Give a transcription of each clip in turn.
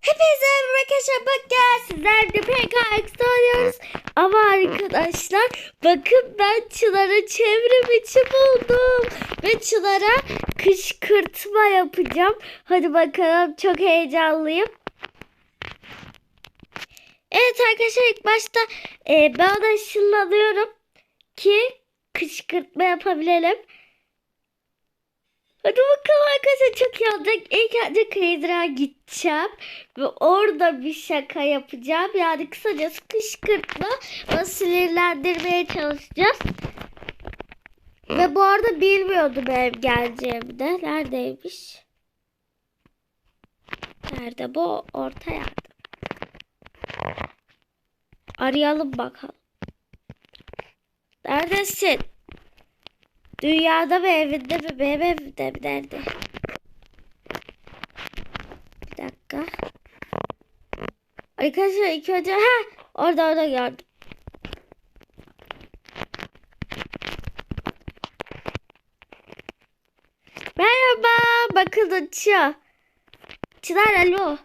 Hepinize merhaba arkadaşlar bak gel sizler de PKX oynuyoruz. Ama arkadaşlar bakın ben Çınar'ı çevrim içi buldum. Ve Çınar'a kışkırtma yapacağım. Hadi bakalım çok heyecanlıyım. Evet arkadaşlar ilk başta e, ben ona ışınlanıyorum ki kışkırtma yapabilelim. Hadi bakalım arkadaşlar çok iyi olacak. İlk önce Crazy'e gideceğim. Ve orada bir şaka yapacağım. Yani kısacası kışkırtma ve sinirlendirmeye çalışacağız. Ve bu arada bilmiyordum benim geleceğimi de. Neredeymiş? Nerede bu? Orta yerde. Arayalım bakalım. Neredesin? Dünyada mı evinde mi benim evimde mi nerede? Bir dakika. Arkadaşlar ilk önce ha orada orada gördüm. Merhaba bakın uçuyor. Çınar alo.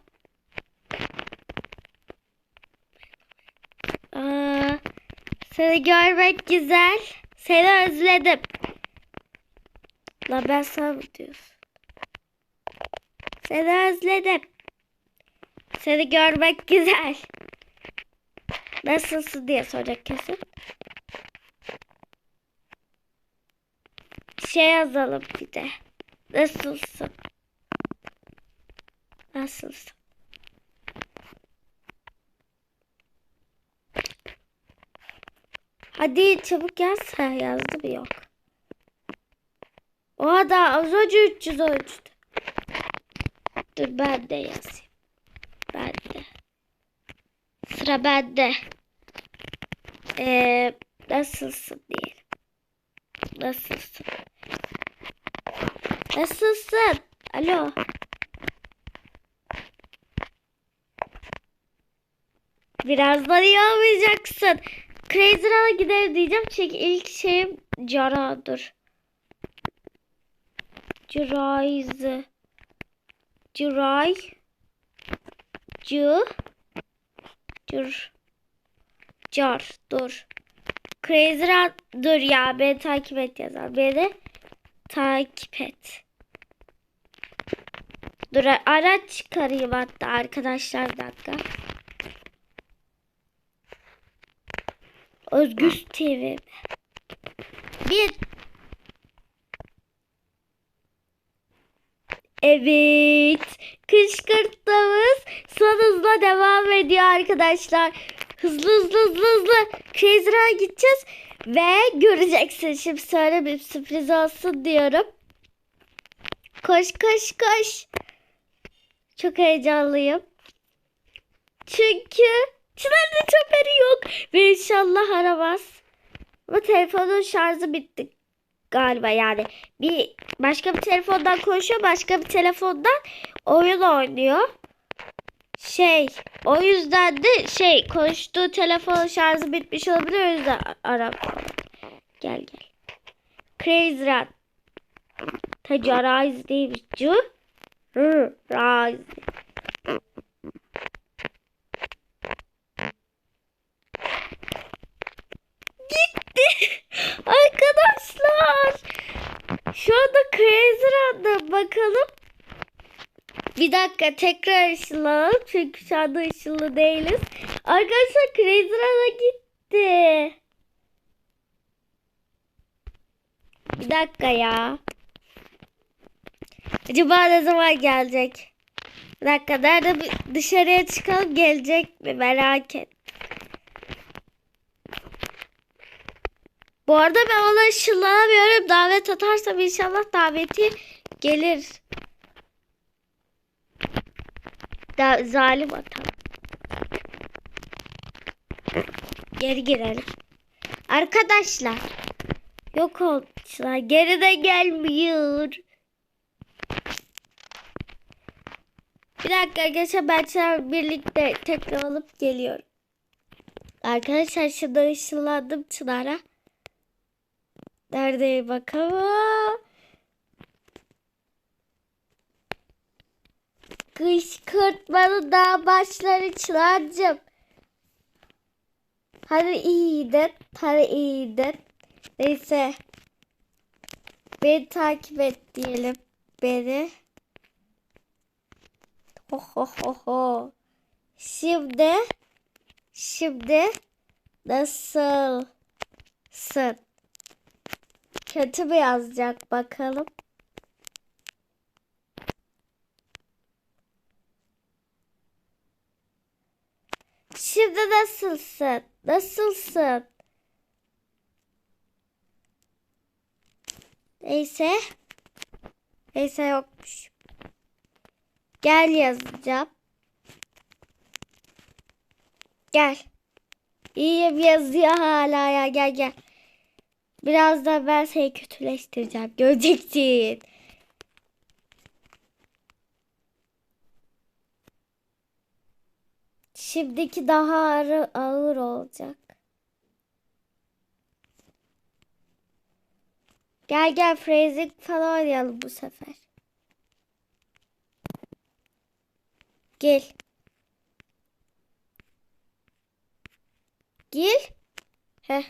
Aa, seni görmek güzel. Seni özledim. La ben sana mı diyorsun? Seni özledim. Seni görmek güzel. Nasılsın diye soracak kesin. Şey yazalım bir de. Nasılsın? Nasılsın? Hadi çabuk yazsa yazdı mı yok. O da az önce 300 ölçtü. Dur ben de yazayım. Ben de. Sıra bende. Ee, nasılsın diyelim. Nasılsın? Nasılsın? Alo. Birazdan iyi olmayacaksın. Crazy Run'a gidelim diyeceğim. Çünkü ilk şeyim Cara'dır. Cirayz. Ciray. Cı. Cır. Car. Dur. Crazy Run. Dur ya. Beni takip et yazar. Beni takip et. Dur araç çıkarayım hatta arkadaşlar bir dakika. Özgür TV. Bir. Evet. Kışkırtmamız son hızla devam ediyor arkadaşlar. Hızlı hızlı hızlı hızlı. Crazy Run'a gideceğiz. Ve göreceksin şimdi söyle bir sürpriz olsun diyorum. Koş koş koş. Çok heyecanlıyım. Çünkü Çınar'ın haberi yok. Ve inşallah aramaz. Ama telefonun şarjı bitti galiba yani. Bir başka bir telefondan konuşuyor. Başka bir telefondan oyun oynuyor. Şey o yüzden de şey konuştuğu telefonun şarjı bitmiş olabilir. O yüzden aramıyor. Gel gel. Crazy Run. Tacı Rise değilmiş. Cu. Rise. Gitti. Arkadaşlar. Şu anda Crazy Run'da bakalım. Bir dakika tekrar ışınlanalım. Çünkü şu anda ışınlı değiliz. Arkadaşlar Crazy Run'a gitti. Bir dakika ya. Acaba ne zaman gelecek? Bir dakika nerede dışarıya çıkalım gelecek mi merak et. Bu arada ben ona ışınlanamıyorum. Davet atarsam inşallah daveti gelir. Da zalim atam. Geri girelim. Arkadaşlar. Yok olmuşlar. Geri de gelmiyor. Bir dakika arkadaşlar ben Çınar birlikte tekrar alıp geliyorum. Arkadaşlar şimdi ışınlandım Çınar'a. Nerede bakalım. Kışkırtmanın daha başları Çınar'cığım. Hadi iyiydin. Hadi iyiydin. Neyse. Beni takip et diyelim. Beni. Ho ho ho ho. Şimdi. Şimdi. Nasılsın? Kötü mü yazacak bakalım. Şimdi nasılsın? Nasılsın? Neyse. Neyse yokmuş. Gel yazacağım. Gel. İyiyim yazıyor hala ya gel gel. Birazdan ben seni kötüleştireceğim. Göreceksin. Şimdiki daha ağır, olacak. Gel gel phrasing falan oynayalım bu sefer. Gel. Gel. Heh.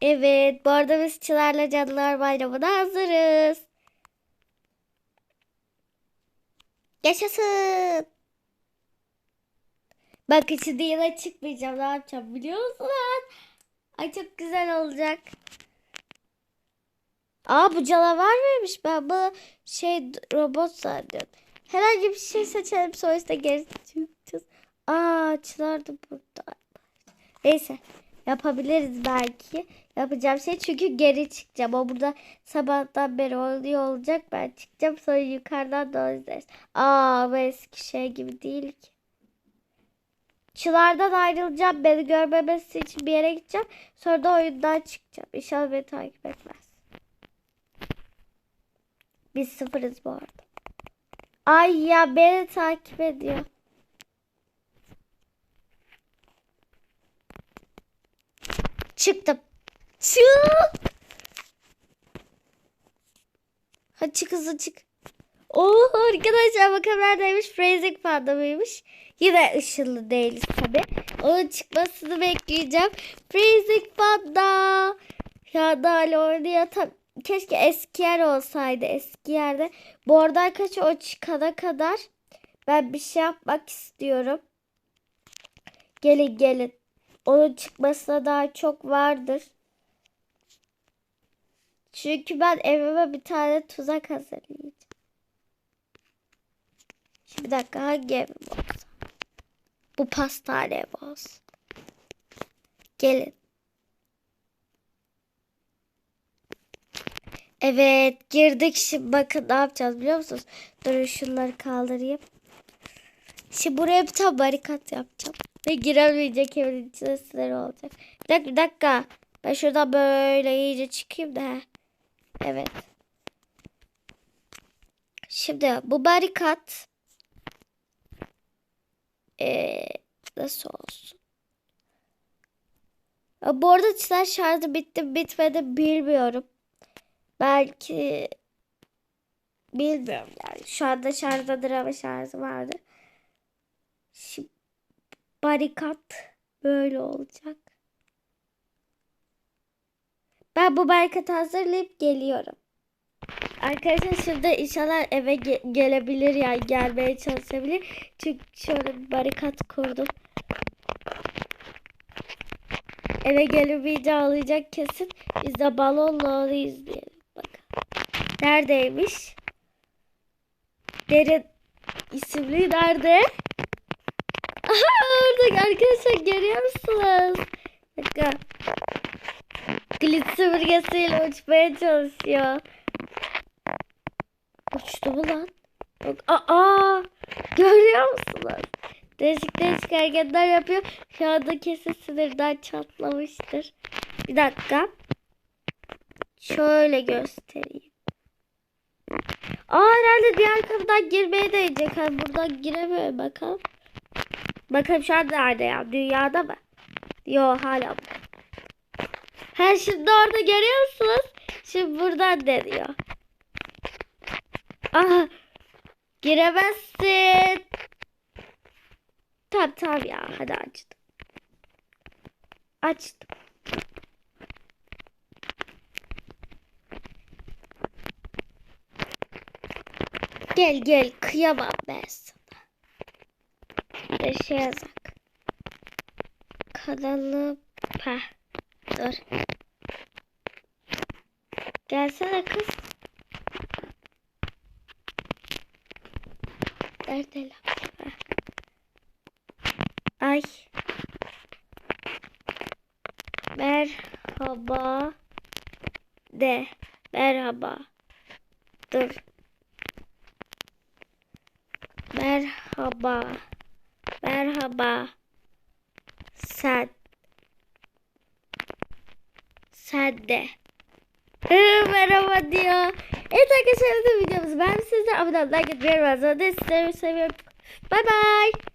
Evet, bu arada biz Çılar'la Cadılar Bayramı'na hazırız. Yaşasın. Bak şimdi yine çıkmayacağım. Ne yapacağım biliyor musun? Ay çok güzel olacak. Aa bu canavar mıymış? Ben bu şey robot zannediyorum. Herhangi bir şey seçelim sonrasında geri çıkacağız. Aa Çılar da burada. Neyse. Yapabiliriz belki. Yapacağım şey çünkü geri çıkacağım. O burada sabahtan beri oluyor olacak. Ben çıkacağım sonra yukarıdan da izleriz. Aa bu eski şey gibi değil ki. Çılardan ayrılacağım. Beni görmemesi için bir yere gideceğim. Sonra da oyundan çıkacağım. İnşallah beni takip etmez. Biz sıfırız bu arada. Ay ya beni takip ediyor. Çıktım. Çık. Hadi çık hızlı çık. Oo arkadaşlar bakalım neredeymiş. Phrasing panda mıymış? Yine ışıllı değiliz tabi. Onun çıkmasını bekleyeceğim. Phrasing panda. Ya da hala. Tam, keşke eski yer olsaydı. Eski yerde. Bu arada arkadaşlar o çıkana kadar ben bir şey yapmak istiyorum. Gelin gelin. Onun çıkmasına daha çok vardır. Çünkü ben evime bir tane tuzak hazırlayacağım. Bir dakika hangi evim olsa? Bu pastane olsun. Gelin. Evet girdik şimdi bakın ne yapacağız biliyor musunuz? Dur şunları kaldırayım. Şimdi buraya bir tane barikat yapacağım. Ve giremeyecek evin içine sinir olacak. Bir dakika bir dakika. Ben şuradan böyle iyice çıkayım da. Evet. Şimdi bu barikat ee, nasıl olsun? Bu arada çizer şarjı bitti bitmedi bilmiyorum. Belki bilmiyorum yani. Şu anda şarjdadır ama şarjı vardır. Şimdi barikat böyle olacak. Ben bu barikatı hazırlayıp geliyorum. Arkadaşlar şimdi inşallah eve ge gelebilir yani gelmeye çalışabilir. Çünkü şöyle barikat kurdum. Eve gelemeyince ağlayacak kesin. Biz de balonla onu izleyelim. Bakın. Neredeymiş? Derin isimli nerede? Aha orada arkadaşlar görüyor musunuz? Bakın. Glitz süpürgesiyle uçmaya çalışıyor. Uçtu mu lan? Bak, aa, görüyor musunuz? Değişik değişik hareketler yapıyor. Şu anda kesin sinirden çatlamıştır. Bir dakika. Şöyle göstereyim. Aa herhalde diğer kapıdan girmeye değecek. Hani buradan giremiyor bakalım. Bakalım şu an nerede ya? Dünyada mı? Yo hala. Ha şimdi orada görüyor musunuz? Şimdi buradan deniyor. Aha. Giremezsin. Tamam tamam ya hadi açtım. Açtım. Gel gel kıyamam ben sana. Bir şey yazak. Kanalı pa. Dur. Gelsene kız. Nerede? Ha. Ay. Merhaba. De. Merhaba. Dur. Merhaba. Merhaba. Sen. Sen de. Hı, merhaba diyor. Evet arkadaşlar bu videomuz. Ben sizden abone olmayı, like etmeyi, ve sizleri seviyorum. Bay bay.